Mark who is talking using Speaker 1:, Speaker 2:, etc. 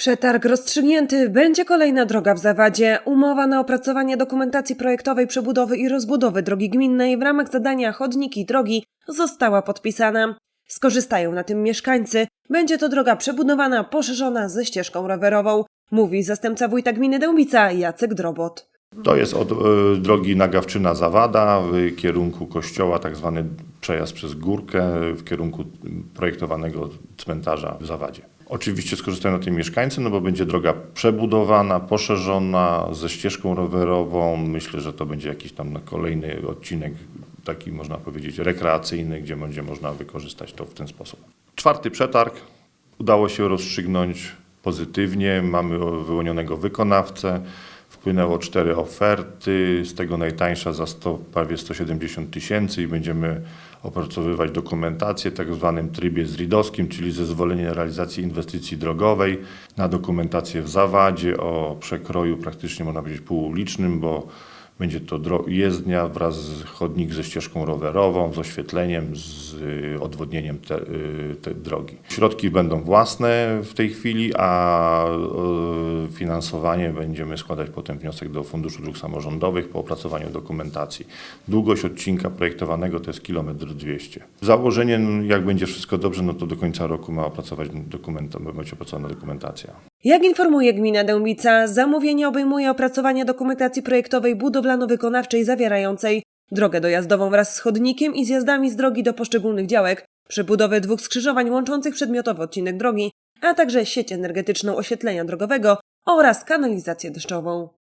Speaker 1: Przetarg rozstrzygnięty, będzie kolejna droga w Zawadzie. Umowa na opracowanie dokumentacji projektowej przebudowy i rozbudowy drogi gminnej w ramach zadania Chodniki Drogi została podpisana. Skorzystają na tym mieszkańcy. Będzie to droga przebudowana, poszerzona ze ścieżką rowerową, mówi zastępca wójta gminy Dębica Jacek Drobot.
Speaker 2: To jest od e, drogi Nagawczyna-Zawada w kierunku kościoła, tak zwany przejazd przez górkę w kierunku projektowanego cmentarza w Zawadzie. Oczywiście skorzystają na tym mieszkańcy, no bo będzie droga przebudowana, poszerzona ze ścieżką rowerową. Myślę, że to będzie jakiś tam kolejny odcinek, taki można powiedzieć rekreacyjny, gdzie będzie można wykorzystać to w ten sposób. Czwarty przetarg udało się rozstrzygnąć pozytywnie. Mamy wyłonionego wykonawcę. Wpłynęło cztery oferty, z tego najtańsza za 100, prawie 170 tysięcy i będziemy opracowywać dokumentację w tak zwanym trybie zridowskim, czyli zezwolenie na realizację inwestycji drogowej na dokumentację w Zawadzie o przekroju praktycznie można powiedzieć półulicznym, bo będzie to jezdnia wraz z chodnik ze ścieżką rowerową, z oświetleniem, z y, odwodnieniem te, y, te drogi. Środki będą własne w tej chwili, a finansowanie będziemy składać potem wniosek do Funduszu Dróg Samorządowych po opracowaniu dokumentacji. Długość odcinka projektowanego to jest kilometr 200. Założenie, no, jak będzie wszystko dobrze, no to do końca roku ma opracować dokument, będzie opracowana dokumentacja.
Speaker 1: Jak informuje gmina Dębica, zamówienie obejmuje opracowanie dokumentacji projektowej budowlano-wykonawczej zawierającej drogę dojazdową wraz z chodnikiem i zjazdami z drogi do poszczególnych działek, przebudowę dwóch skrzyżowań łączących przedmiotowy odcinek drogi, a także sieć energetyczną oświetlenia drogowego oraz kanalizację deszczową.